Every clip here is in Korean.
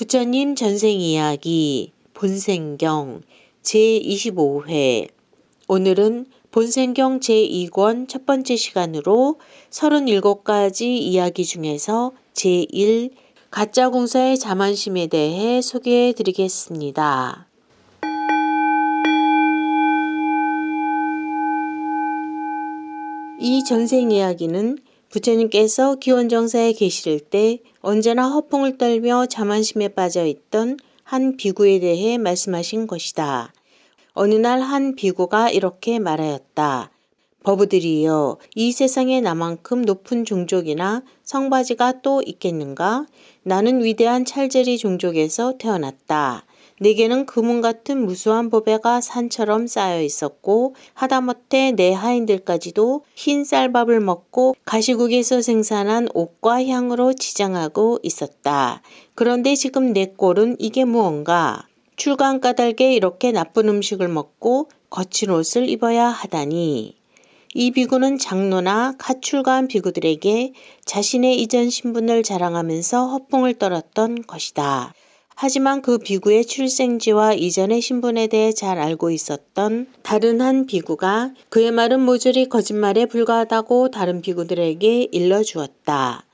부처님 전생 이야기 본생경 제25회 오늘은 본생경 제2권 첫 번째 시간으로 37가지 이야기 중에서 제1 가짜 공사의 자만심에 대해 소개해 드리겠습니다. 이 전생 이야기는 부처님께서 기원정사에 계실 때 언제나 허풍을 떨며 자만심에 빠져 있던 한 비구에 대해 말씀하신 것이다. 어느 날 한 비구가 이렇게 말하였다. 버부들이여, 이 세상에 나만큼 높은 종족이나 성바지가 또 있겠는가? 나는 위대한 찰제리 종족에서 태어났다. 내게는 금은 같은 무수한 보배가 산처럼 쌓여 있었고 하다못해 내 하인들까지도 흰 쌀밥을 먹고 가시국에서 생산한 옷과 향으로 지장하고 있었다. 그런데 지금 내 꼴은 이게 무언가? 출간 까닭에 이렇게 나쁜 음식을 먹고 거친 옷을 입어야 하다니. 이 비구는 장로나 가출가한 비구들에게 자신의 이전 신분을 자랑하면서 허풍을 떨었던 것이다. 하지만 그 비구의 출생지와 이전의 신분에 대해 잘 알고 있었던 다른 한 비구가 그의 말은 모조리 거짓말에 불과하다고 다른 비구들에게 일러주었다.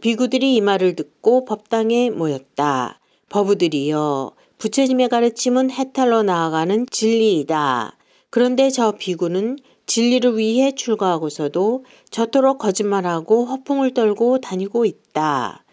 비구들이 이 말을 듣고 법당에 모였다. 버부들이여 부처님의 가르침은 해탈로 나아가는 진리이다. 그런데 저 비구는 진리를 위해 출가하고서도 저토록 거짓말하고 허풍을 떨고 다니고 있다.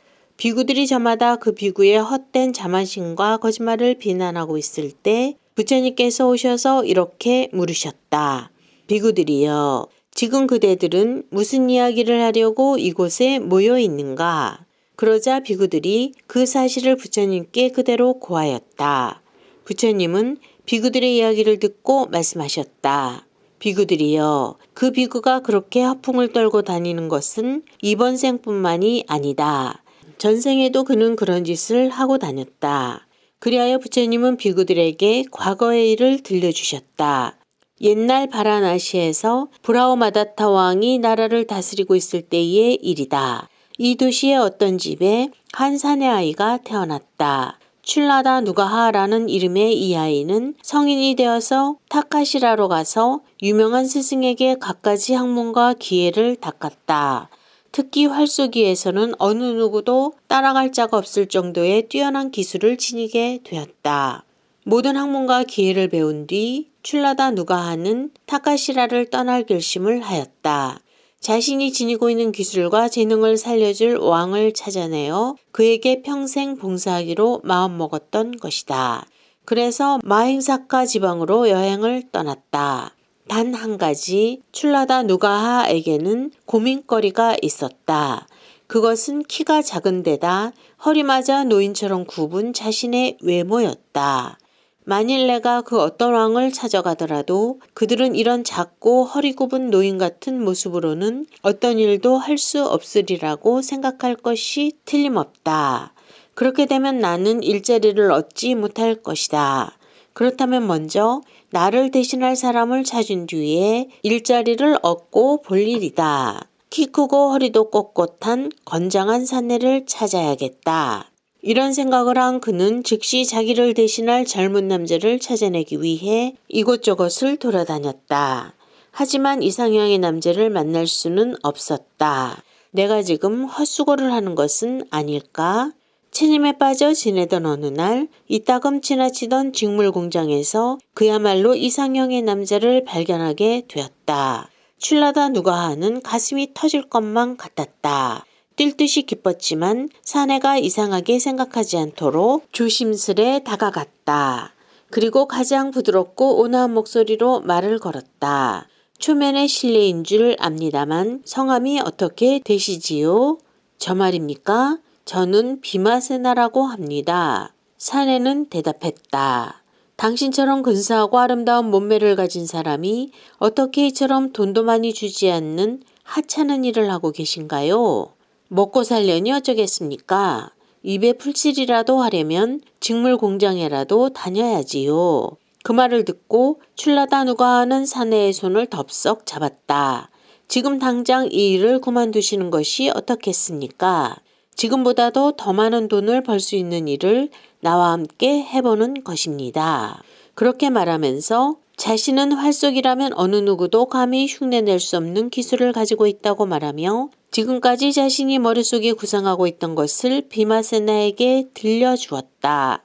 비구들이 저마다 그 비구의 헛된 자만심과 거짓말을 비난하고 있을 때 부처님께서 오셔서 이렇게 물으셨다. 비구들이여, 지금 그대들은 무슨 이야기를 하려고 이곳에 모여 있는가? 그러자 비구들이 그 사실을 부처님께 그대로 고하였다. 부처님은 비구들의 이야기를 듣고 말씀하셨다. 비구들이여, 그 비구가 그렇게 허풍을 떨고 다니는 것은 이번 생뿐만이 아니다. 전생에도 그는 그런 짓을 하고 다녔다. 그리하여 부처님은 비구들에게 과거의 일을 들려주셨다. 옛날 바라나시에서 브라우마다타 왕이 나라를 다스리고 있을 때의 일이다. 이 도시의 어떤 집에 한 사내 아이가 태어났다. 출라다 누가하라는 이름의 이 아이는 성인이 되어서 타카시라로 가서 유명한 스승에게 갖가지 학문과 기회를 닦았다. 특히 활쏘기에서는 어느 누구도 따라갈 자가 없을 정도의 뛰어난 기술을 지니게 되었다. 모든 학문과 기회를 배운 뒤 출라다 누가 하는 타카시라를 떠날 결심을 하였다. 자신이 지니고 있는 기술과 재능을 살려줄 왕을 찾아내어 그에게 평생 봉사하기로 마음먹었던 것이다. 그래서 마행사카 지방으로 여행을 떠났다. 단 한 가지 출라다 누가하에게는 고민거리가 있었다. 그것은 키가 작은 데다 허리마저 노인처럼 굽은 자신의 외모였다. 만일 내가 그 어떤 왕을 찾아가더라도 그들은 이런 작고 허리 굽은 노인 같은 모습으로는 어떤 일도 할 수 없으리라고 생각할 것이 틀림없다. 그렇게 되면 나는 일자리를 얻지 못할 것이다. 그렇다면 먼저 나를 대신할 사람을 찾은 뒤에 일자리를 얻고 볼 일이다. 키 크고 허리도 꼿꼿한 건장한 사내를 찾아야겠다. 이런 생각을 한 그는 즉시 자기를 대신할 젊은 남자를 찾아내기 위해 이곳저곳을 돌아다녔다. 하지만 이상형의 남자를 만날 수는 없었다. 내가 지금 헛수고를 하는 것은 아닐까? 체념에 빠져 지내던 어느 날 이따금 지나치던 직물 공장에서 그야말로 이상형의 남자를 발견하게 되었다. 출라다 누가 하는 가슴이 터질 것만 같았다. 뛸 듯이 기뻤지만 사내가 이상하게 생각하지 않도록 조심스레 다가갔다. 그리고 가장 부드럽고 온화한 목소리로 말을 걸었다. 초면의 실례인 줄 압니다만 성함이 어떻게 되시지요? 저 말입니까? 저는 비마세나라고 합니다. 사내는 대답했다. 당신처럼 근사하고 아름다운 몸매를 가진 사람이 어떻게 이처럼 돈도 많이 주지 않는 하찮은 일을 하고 계신가요? 먹고 살려니 어쩌겠습니까? 입에 풀칠이라도 하려면 직물 공장에라도 다녀야지요. 그 말을 듣고 출라다 누가 하는 사내의 손을 덥석 잡았다. 지금 당장 이 일을 그만두시는 것이 어떻겠습니까? 지금보다도 더 많은 돈을 벌 수 있는 일을 나와 함께 해보는 것입니다. 그렇게 말하면서 자신은 활속이라면 어느 누구도 감히 흉내낼 수 없는 기술을 가지고 있다고 말하며 지금까지 자신이 머릿속에 구상하고 있던 것을 비마세나에게 들려주었다.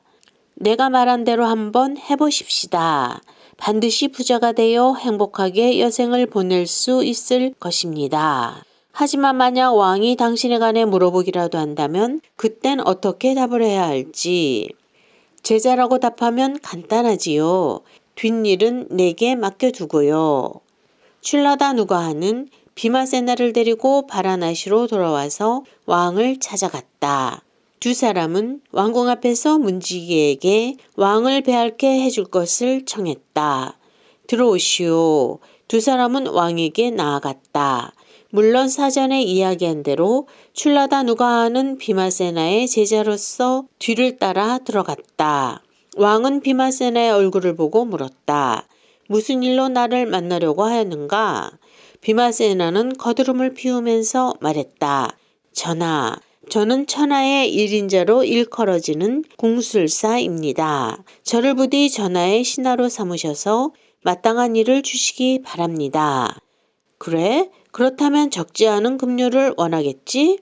내가 말한 대로 한번 해보십시다. 반드시 부자가 되어 행복하게 여생을 보낼 수 있을 것입니다. 하지만 만약 왕이 당신에 관해 물어보기라도 한다면 그땐 어떻게 답을 해야 할지. 제자라고 답하면 간단하지요. 뒷일은 내게 맡겨두고요. 출라다 누가 하는 비마세나를 데리고 바라나시로 돌아와서 왕을 찾아갔다. 두 사람은 왕궁 앞에서 문지기에게 왕을 배할게 해줄 것을 청했다. 들어오시오. 두 사람은 왕에게 나아갔다. 물론 사전에 이야기한 대로 출라다 누가 하는 비마세나의 제자로서 뒤를 따라 들어갔다. 왕은 비마세나의 얼굴을 보고 물었다. 무슨 일로 나를 만나려고 하였는가? 비마세나는 거드름을 피우면서 말했다. 전하, 저는 천하의 일인자로 일컬어지는 궁술사입니다. 저를 부디 전하의 신하로 삼으셔서 마땅한 일을 주시기 바랍니다. 그래? 그렇다면 적지 않은 급료를 원하겠지?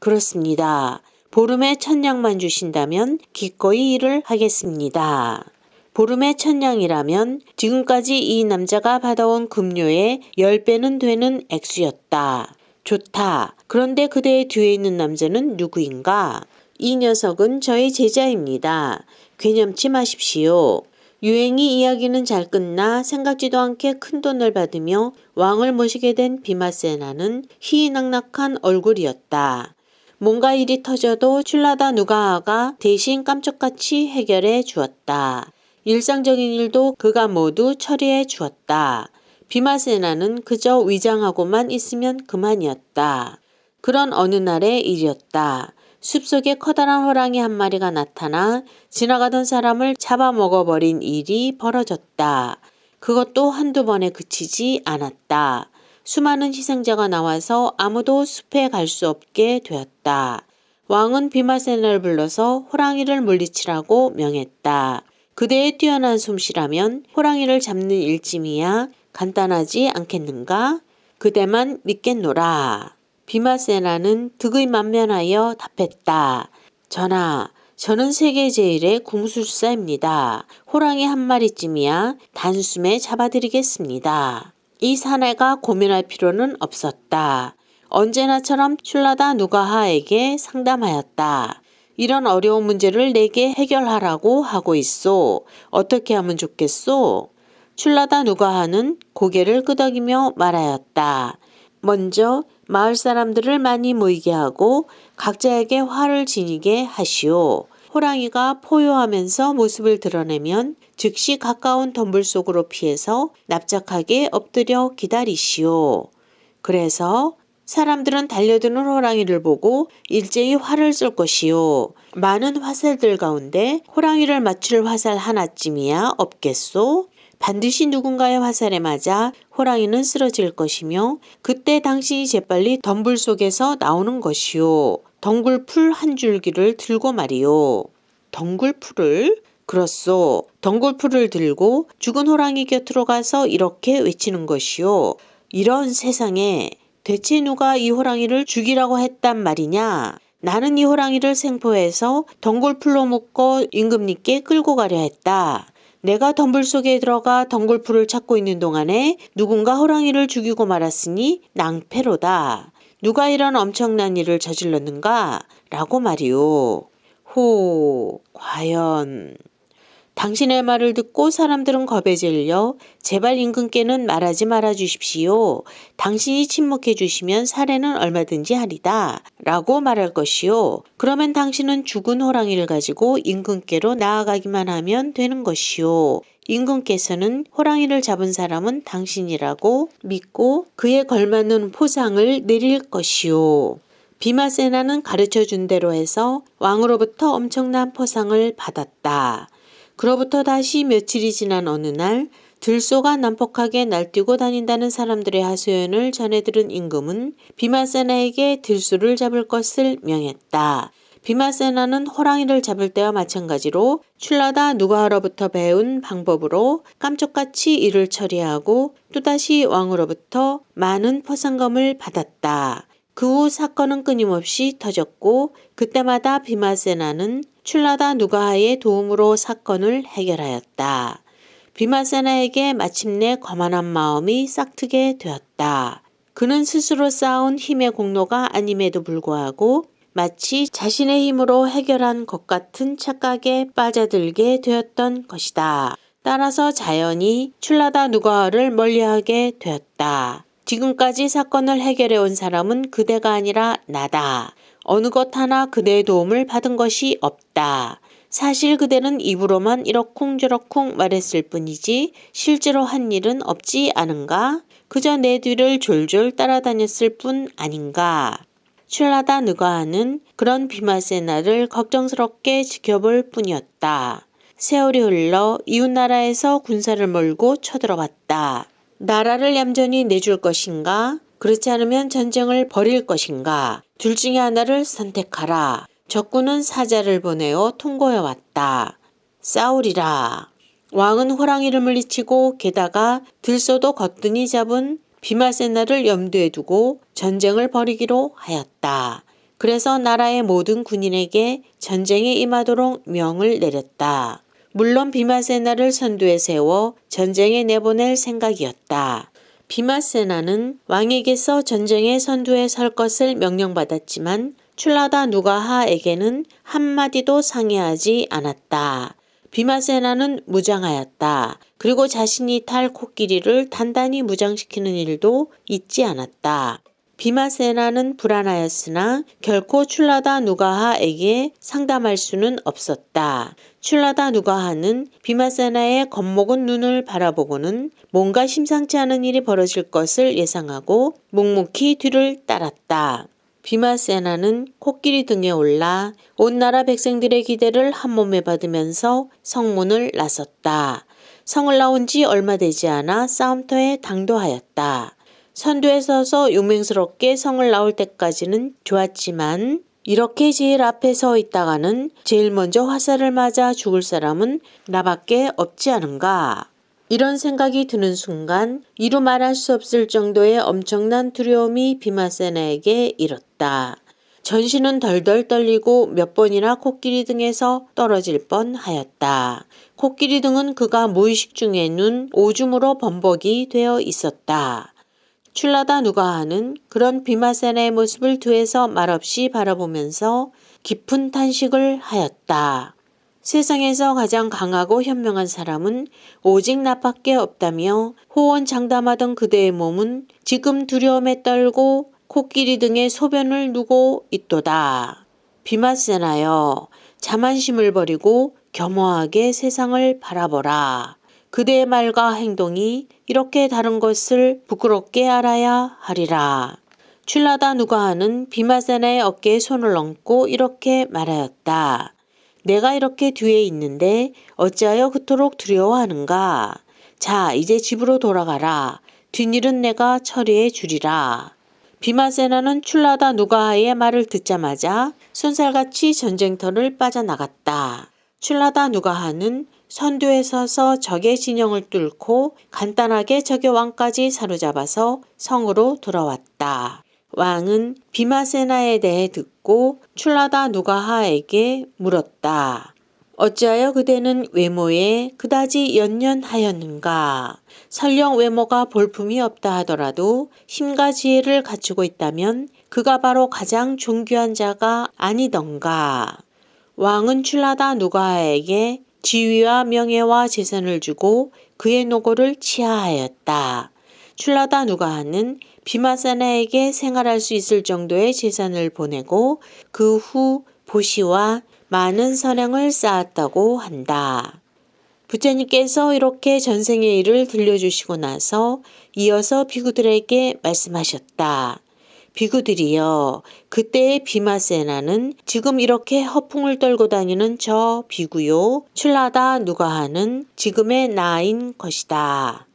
그렇습니다. 보름에 천냥만 주신다면 기꺼이 일을 하겠습니다. 보름에 천냥이라면 지금까지 이 남자가 받아온 급료의 10배는 되는 액수였다. 좋다. 그런데 그대의 뒤에 있는 남자는 누구인가? 이 녀석은 저의 제자입니다. 괴념치 마십시오. 유행이 이야기는 잘 끝나 생각지도 않게 큰 돈을 받으며 왕을 모시게 된 비마세나는 희낙낙한 얼굴이었다. 뭔가 일이 터져도 출라다 누가아가 대신 깜짝같이 해결해 주었다. 일상적인 일도 그가 모두 처리해 주었다. 비마세나는 그저 위장하고만 있으면 그만이었다. 그런 어느 날의 일이었다. 숲속에 커다란 호랑이 한 마리가 나타나 지나가던 사람을 잡아먹어버린 일이 벌어졌다. 그것도 한두 번에 그치지 않았다. 수많은 희생자가 나와서 아무도 숲에 갈 수 없게 되었다. 왕은 비마세나를 불러서 호랑이를 물리치라고 명했다. 그대의 뛰어난 솜씨라면 호랑이를 잡는 일짐이야 간단하지 않겠는가? 그대만 믿겠노라. 비마세나는 득의 만면하여 답했다. 전하, 저는 세계 제일의 궁술사입니다. 호랑이 한 마리쯤이야 단숨에 잡아드리겠습니다. 이 사내가 고민할 필요는 없었다. 언제나처럼 출라다 누가하에게 상담하였다. 이런 어려운 문제를 내게 해결하라고 하고 있소. 어떻게 하면 좋겠소? 출라다 누가하는 고개를 끄덕이며 말하였다. 먼저 마을 사람들을 많이 모이게 하고 각자에게 화를 지니게 하시오. 호랑이가 포효하면서 모습을 드러내면 즉시 가까운 덤불 속으로 피해서 납작하게 엎드려 기다리시오. 그래서 사람들은 달려드는 호랑이를 보고 일제히 화를 쏠 것이요. 많은 화살들 가운데 호랑이를 맞출 화살 하나쯤이야 없겠소? 반드시 누군가의 화살에 맞아 호랑이는 쓰러질 것이며 그때 당신이 재빨리 덤불 속에서 나오는 것이요. 덩굴 풀 한 줄기를 들고 말이요. 덩굴 풀을? 그렇소. 덩굴 풀을 들고 죽은 호랑이 곁으로 가서 이렇게 외치는 것이요. 이런 세상에 대체 누가 이 호랑이를 죽이라고 했단 말이냐? 나는 이 호랑이를 생포해서 덩굴 풀로 묶어 임금님께 끌고 가려 했다. 내가 덤불 속에 들어가 덩굴풀을 찾고 있는 동안에 누군가 호랑이를 죽이고 말았으니 낭패로다. 누가 이런 엄청난 일을 저질렀는가? 라고 말이오. 호, 과연. 당신의 말을 듣고 사람들은 겁에 질려 제발 임금께는 말하지 말아 주십시오. 당신이 침묵해 주시면 사례는 얼마든지 하리다. 라고 말할 것이요. 그러면 당신은 죽은 호랑이를 가지고 임금께로 나아가기만 하면 되는 것이요. 임금께서는 호랑이를 잡은 사람은 당신이라고 믿고 그에 걸맞는 포상을 내릴 것이요. 비마세나는 가르쳐 준 대로 해서 왕으로부터 엄청난 포상을 받았다. 그로부터 다시 며칠이 지난 어느 날 들소가 난폭하게 날뛰고 다닌다는 사람들의 하소연을 전해 들은 임금은 비마세나에게 들소를 잡을 것을 명했다. 비마세나는 호랑이를 잡을 때와 마찬가지로 출라다 누가로부터 배운 방법으로 깜짝같이 일을 처리하고 또다시 왕으로부터 많은 포상금을 받았다. 그 후 사건은 끊임없이 터졌고 그때마다 비마세나는 출라다 누가하의 도움으로 사건을 해결하였다. 비마세나에게 마침내 거만한 마음이 싹트게 되었다. 그는 스스로 쌓은 힘의 공로가 아님에도 불구하고 마치 자신의 힘으로 해결한 것 같은 착각에 빠져들게 되었던 것이다. 따라서 자연히 출라다 누가를 멀리하게 되었다. 지금까지 사건을 해결해 온 사람은 그대가 아니라 나다. 어느 것 하나 그대의 도움을 받은 것이 없다. 사실 그대는 입으로만 이러쿵저러쿵 말했을 뿐이지 실제로 한 일은 없지 않은가? 그저 내 뒤를 졸졸 따라다녔을 뿐 아닌가? 출라다 느가하는 그런 비마세 나를 걱정스럽게 지켜볼 뿐이었다. 세월이 흘러 이웃나라에서 군사를 몰고 쳐들어왔다. 나라를 얌전히 내줄 것인가? 그렇지 않으면 전쟁을 벌일 것인가? 둘 중에 하나를 선택하라. 적군은 사자를 보내어 통고해 왔다. 싸우리라. 왕은 호랑 이를 물리치고 게다가 들소도 거뜬히 잡은 비마세나를 염두에 두고 전쟁을 벌이기로 하였다. 그래서 나라의 모든 군인에게 전쟁에 임하도록 명을 내렸다. 물론 비마세나를 선두에 세워 전쟁에 내보낼 생각이었다. 비마세나는 왕에게서 전쟁의 선두에 설 것을 명령받았지만 출라다 누가하에게는 한마디도 상의하지 않았다. 비마세나는 무장하였다. 그리고 자신이 탈 코끼리를 단단히 무장시키는 일도 잊지 않았다. 비마세나는 불안하였으나 결코 출라다 누가하에게 상담할 수는 없었다. 출라다 누가 하는 비마세나의 겁먹은 눈을 바라보고는 뭔가 심상치 않은 일이 벌어질 것을 예상하고 묵묵히 뒤를 따랐다. 비마세나는 코끼리 등에 올라 온 나라 백성들의 기대를 한 몸에 받으면서 성문을 나섰다. 성을 나온 지 얼마 되지 않아 싸움터에 당도하였다. 선두에 서서 용맹스럽게 성을 나올 때까지는 좋았지만 이렇게 제일 앞에 서 있다가는 제일 먼저 화살을 맞아 죽을 사람은 나밖에 없지 않은가. 이런 생각이 드는 순간 이루 말할 수 없을 정도의 엄청난 두려움이 비마세나에게 일었다. 전신은 덜덜 떨리고 몇 번이나 코끼리 등에서 떨어질 뻔 하였다. 코끼리 등은 그가 무의식 중에 눈 오줌으로 범벅이 되어 있었다. 출라다 누가 하는 그런 비마세나의 모습을 뒤에서 말없이 바라보면서 깊은 탄식을 하였다. 세상에서 가장 강하고 현명한 사람은 오직 나밖에 없다며 호언장담하던 그대의 몸은 지금 두려움에 떨고 코끼리 등의 소변을 누고 있도다. 비마세나여, 자만심을 버리고 겸허하게 세상을 바라보라. 그대의 말과 행동이 이렇게 다른 것을 부끄럽게 알아야 하리라. 출라다 누가하는 비마세나의 어깨에 손을 얹고 이렇게 말하였다. 내가 이렇게 뒤에 있는데 어찌하여 그토록 두려워하는가? 자, 이제 집으로 돌아가라. 뒷일은 내가 처리해 주리라. 비마세나는 출라다 누가하의 말을 듣자마자 손살같이 전쟁터를 빠져나갔다. 출라다 누가하는 선두에 서서 적의 진영을 뚫고 간단하게 적의 왕까지 사로잡아서 성으로 돌아왔다. 왕은 비마세나에 대해 듣고 출라다 누가하에게 물었다. 어찌하여 그대는 외모에 그다지 연연하였는가? 설령 외모가 볼품이 없다 하더라도 힘과 지혜를 갖추고 있다면 그가 바로 가장 존귀한 자가 아니던가. 왕은 출라다 누가하에게 지위와 명예와 재산을 주고 그의 노고를 치하하였다. 출라다 누가하는 비마사나에게 생활할 수 있을 정도의 재산을 보내고 그 후 보시와 많은 선행을 쌓았다고 한다. 부처님께서 이렇게 전생의 일을 들려주시고 나서 이어서 비구들에게 말씀하셨다. 비구들이여 그때의 비마세나는 지금 이렇게 허풍을 떨고 다니는 저 비구요 출라다 누가 하는 지금의 나인 것이다.